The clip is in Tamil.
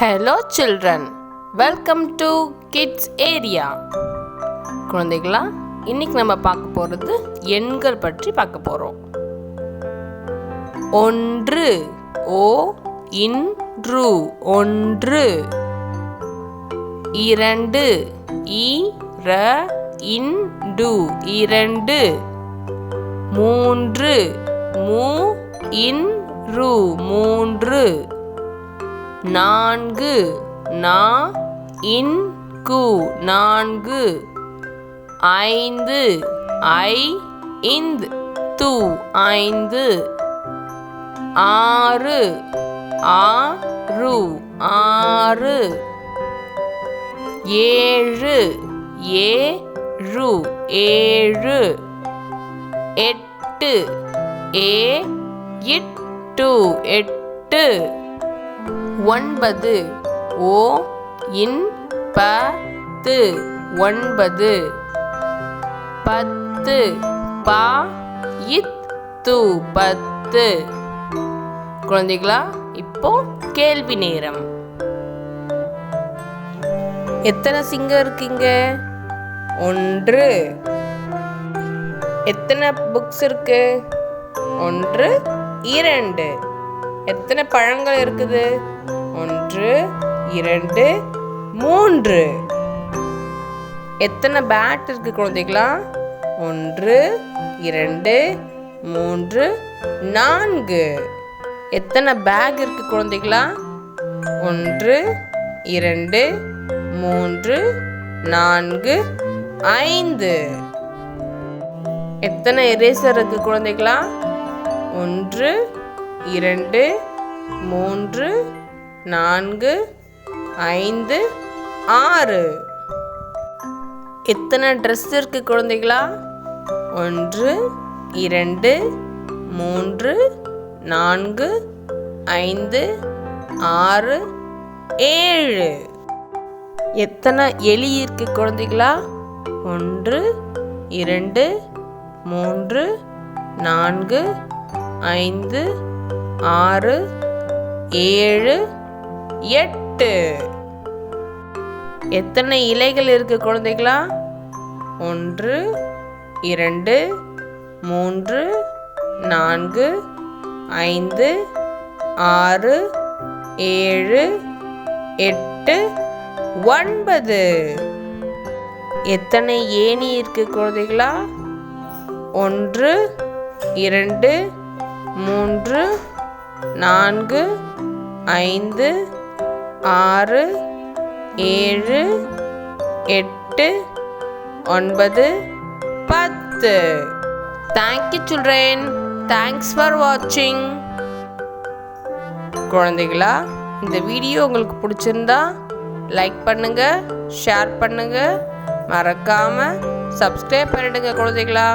Hello children welcome to kids area குழந்தைகளா இன்னைக்கு நம்ம பார்க்க போகிறது எண்கள் பற்றி பார்க்க போகிறோம் ஒன்று ஓ இன்று. ஒன்று இரண்டு இ ர இண்டு. இரண்டு மூன்று மூ இன் ரு மூன்று நான்கு. நா இன் கு. நான்கு. ஐந்து. ஐ இந்த். து ஐந்து. ஆறு. ஆறு ஆறு. ஏழு. ஏழு ஏழு. எட்டு. ஏ இட்டு எட்டு. ஒன்பது. ஓ இன் ப து. ஒன்பது. பத்து. பா இத் து. பத்து. குழந்தைகளா இப்போ கேள்வி நேரம். எத்தனை சிங்கம் இருக்கீங்க? ஒன்று. எத்தனை புக்ஸ் இருக்கு? ஒன்று. இரண்டு. எத்தனை பழங்கள் இருக்குது? ஒன்று இரண்டு மூன்று. எத்தனை பேட் இருக்கு குழந்தைகளா? ஒன்று இரண்டு மூன்று நான்கு. எத்தனை பேக் இருக்கு குழந்தைகளா? ஒன்று இரண்டு மூன்று நான்கு ஐந்து. எத்தனை எரேசர் இருக்கு குழந்தைகளா? ஒன்று இரண்டு மூன்று நான்கு ஐந்து ஆறு. எத்தனை ட்ரெஸ் இருக்கு குழந்தைகளா? ஒன்று இரண்டு மூன்று நான்கு ஐந்து ஆறு ஏழு. எத்தனை எலி இருக்கு குழந்தைகளா? ஒன்று இரண்டு மூன்று நான்கு ஐந்து ஆறு ஏழு. எட்டு. எத்தனை இலைகள் இருக்கு குழந்தைகளா? ஒன்று இரண்டு மூன்று நான்கு ஐந்து ஆறு ஏழு எட்டு ஒன்பது. எத்தனை ஏணி இருக்கு குழந்தைகளா? ஒன்று இரண்டு மூன்று நான்கு ஐந்து ஆறு ஏழு எட்டு ஒன்பது பத்து. தேங்க்யூ சில்ட்ரன் தேங்க்ஸ் ஃபார் வாட்சிங் குழந்தைகளா இந்த வீடியோ உங்களுக்கு பிடிச்சிருந்தா லைக் பண்ணுங்கள் ஷேர் பண்ணுங்கள் மறக்காமல் சப்ஸ்கிரைப் பண்ணிடுங்க குழந்தைகளா.